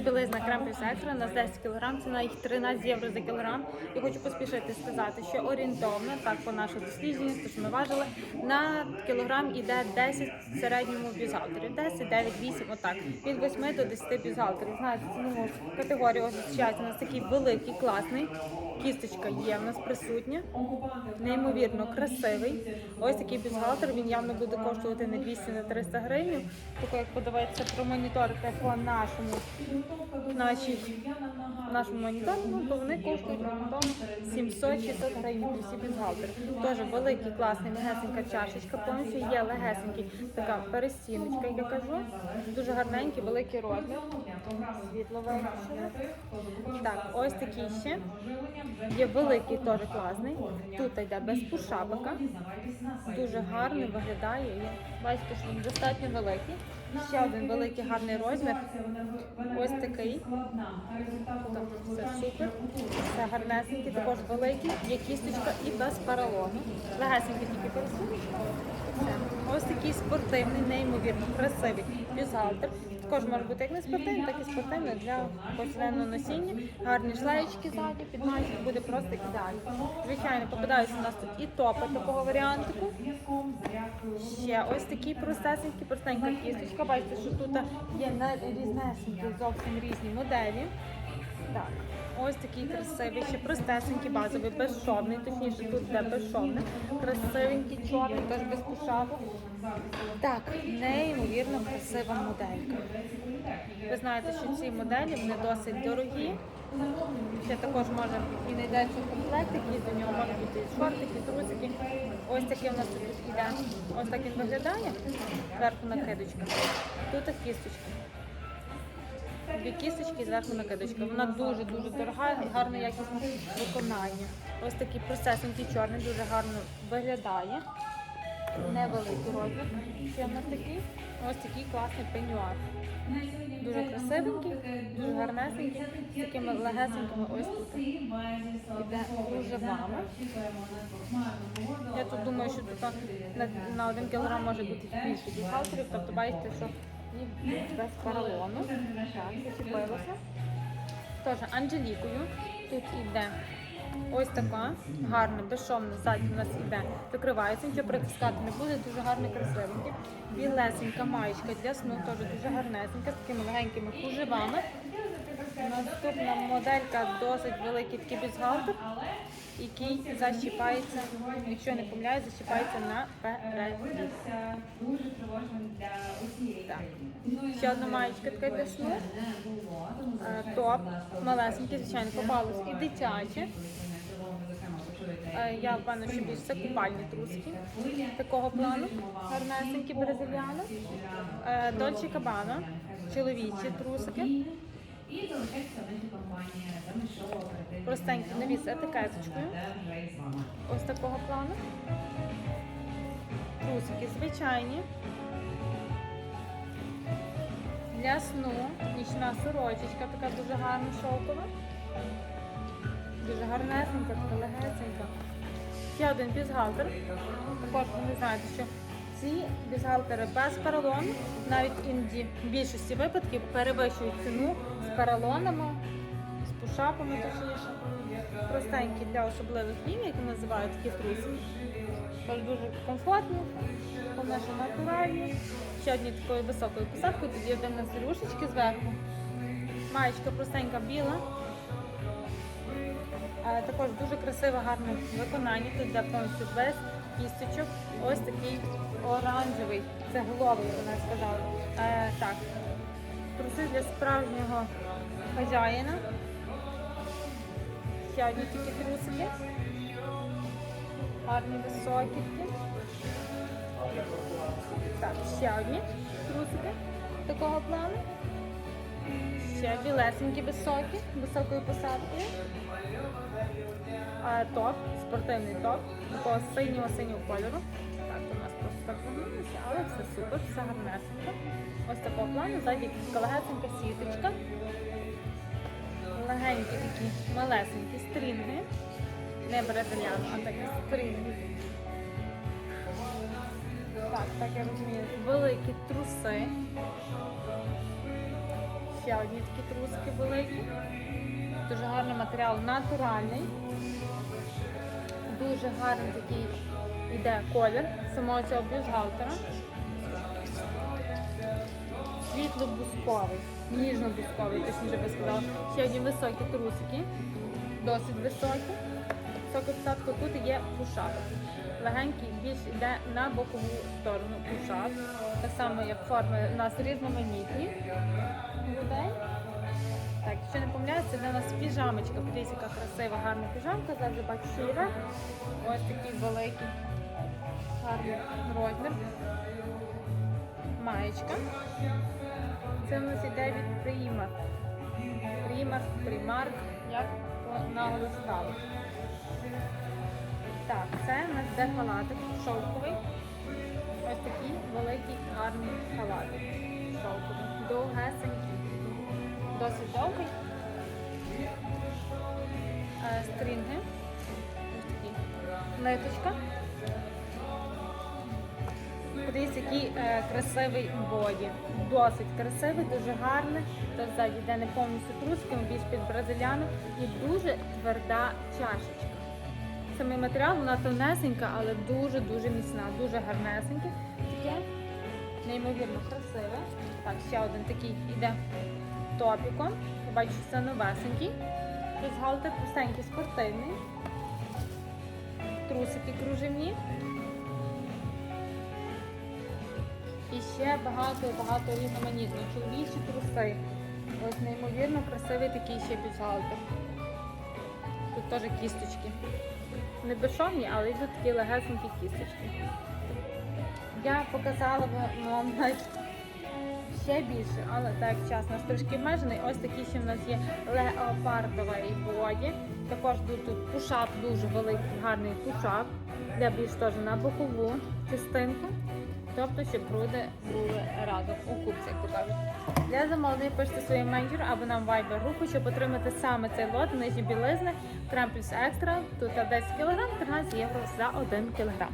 Білизна крем плюс екстра на 10 кг, ціна їх 13 євро за кілограм. І хочу поспішити сказати, що орієнтовно, так по нашому дослідженню, то що ми важили, на кілограм іде 10 в середньому бюзгалтерів. 10, 9, 8, отак. Від 8 до 10 бюзгалтерів. Знаєте, цінову категорію ось зустрічається у нас такий великий, класний. Кісточка є в нас присутня. Неймовірно красивий. Ось такий бюзгалтер, він явно буде коштувати не 200 на 300 гривень. Тако як подивитися про моніторити по нашому нашій, нашому моніторингу, то вони коштують орієнтовно 700-600 гривень при всі бюзгалтери. Теж великий, класний, легесенька чашечка, повністю є легесенький, така перестіночка, як я кажу. Дуже гарненький, великий розмір. Світло виключене. Так, ось такий ще. Є великий, теж класний. Тут йде без пушапика. Дуже гарний виглядає. Бачите, що він достатньо великий. Ще один великий гарний розмір. Ось такий. Так, Все супер. Все гарнесенький, також великий. Є кісточка і без паралону. Легесенький тільки пересуночка. Ось такий спортивний, неймовірно красивий бюзгалтер. Також може бути як не спортивний, так і спортивний для повсякденного носіння. Гарні шлеєчки ззаді, під буде просто ідеально. Звичайно, попадаються у нас тут і топи такого варіантику. Ще ось такий простесенький, простенька кісточка. Бачите, що тут є різнесенькі зовсім різні моделі. Так, ось такий красивий, ще простесенький, базовий, безшовний, точніше тут де безшовний, красивенький, чорний, теж без пушавок. Так, неймовірно красива моделька. Ви знаєте, що ці моделі вони досить дорогі. Ще також може і знайдеться комплект, який до нього може бути і шортики, і трусики. Ось такий у нас іде. Ось так він виглядає. Зверху накидочка. Тут кісточка. Дві кісточки зверху накидочка. Вона дуже-дуже дорога і гарно якісне виконання. Ось такий процесенький чорний, дуже гарно виглядає. Невеликий розмір. Ще в нас такий. Ось такий класний пенюар. Дуже красивенький, дуже гарнесенький, з такими легесенькими ось тут. Іде дуже вами. Я тут думаю, що тут на, на один кілограм може бути більше бухгалтерів, тобто бачите, що без паралону. Так, зачепилося. Теж Анжелікою. Тут іде ось така гарна, безшовна ззаді у нас іде, викривається, нічого притискати не буде, дуже гарний, красивенький. Білесенька маєчка для сну, теж дуже гарнесенька, з такими легенькими кружевами. Наступна моделька досить великий такий бюстгальтер, який защіпається, якщо не помиляюсь, защіпається на країни. Ще одна маєчка така для сну. Е, Топ, малесенький, звичайно, попалось і дитяче. Е, Я впевнена, що більш це купальні трусики такого плану. Гарнесенькі бразильяни. Дольче Кабана, чоловічі трусики. І залишається наша компанія «Там шоу оперативні Простенькі нові з етикеточкою. Ось такого плану. Трусики звичайні. Для сну нічна сорочечка, така дуже гарна шовкова. Дуже гарнесенька, така легесенька. Ще один бюстгальтер. Також ви знаєте, що ці бюстгальтери без паралону, навіть іноді в більшості випадків перевищують ціну з паралонами, з пушапами точніше. Простенькі для особливих днів, як називають такі труси. Тож дуже комфортні, вони ще натуральні. Ще одні такою високою посадкою, тоді є в нас рюшечки зверху. Маєчка простенька біла. Е, Також дуже красиве, гарне виконання. Тут де повністю без кісточок. Ось такий оранжевий, це головий, вона сказала. Е, так, труси для справжнього хазяїна. Одні такі трусики. Гарні високі. Так, ще одні трусики такого плану. Ще білесенькі високі, високою посадкою. А, топ, спортивний топ, такого синього синього кольору. Так, у нас просто так вигнулося, але все супер, все гарнесенько. Ось такого плану, ззаді така легесенька сіточка. Легенькі такі малесенькі стрінги. Не бразильян, а такі стрінги. Так, так я розумію. Великі труси. Ще одні такі труски великі. Дуже гарний матеріал, натуральний. Дуже гарний такий іде колір самого цього бюстгальтера. Світло-бусковий, ніжно-бусковий, точніше би сказала. Ще одні високі трусики, досить високі. Висока посадка тут є пушак. Легенький більш йде на бокову сторону пушак. Так само, як форми у нас різноманітні людей. Так, якщо не помиляюся, це для нас піжамочка. Подивіться, яка красива, гарна піжамка. Я бачу, що. Ось такий великий, гарний розмір. Маєчка. Це у нас іде від Примар. Примар, Примарк, як наголос ставить. Так, це у нас йде халатик шовковий. Ось такий великий гарний халатик. Шовковий. Довгесенький. Досить довгий. Е, Стрінги. Ниточка. Подивіться, який е, красивий боді. Досить красивий, дуже гарний. Тут ззаді йде не повністю трусками, більш під бразиляну. І дуже тверда чашечка. Самий матеріал, вона тонесенька, але дуже-дуже міцна, дуже гарнесеньке. Таке неймовірно красиве. Ще один такий іде топіком. Бачу, що це новесенький. Бюстгальтер простенький, спортивний. Трусики кружевні. І ще багато-багато різноманітно. Чоловічі труси. Ось неймовірно красивий такий ще бюстгальтер. Тут теж кісточки. Не безшовні, але йдуть такі легесенькі кісточки. Я показала вам навіть ще більше, але так час наш трошки обмежений. Ось такі ще в нас є леопардовий боді. Також тут, тут пушап, дуже великий, гарний пушап, для більш теж на бокову частинку. Тобто, щоб груди були разом у купці, як то кажуть. Для замовлення пишете своїм менеджеру або нам Viber групу, щоб отримати саме цей лот нижні білизни, крем плюс екстра, тут 10 кг, 13 євро за 1 кг.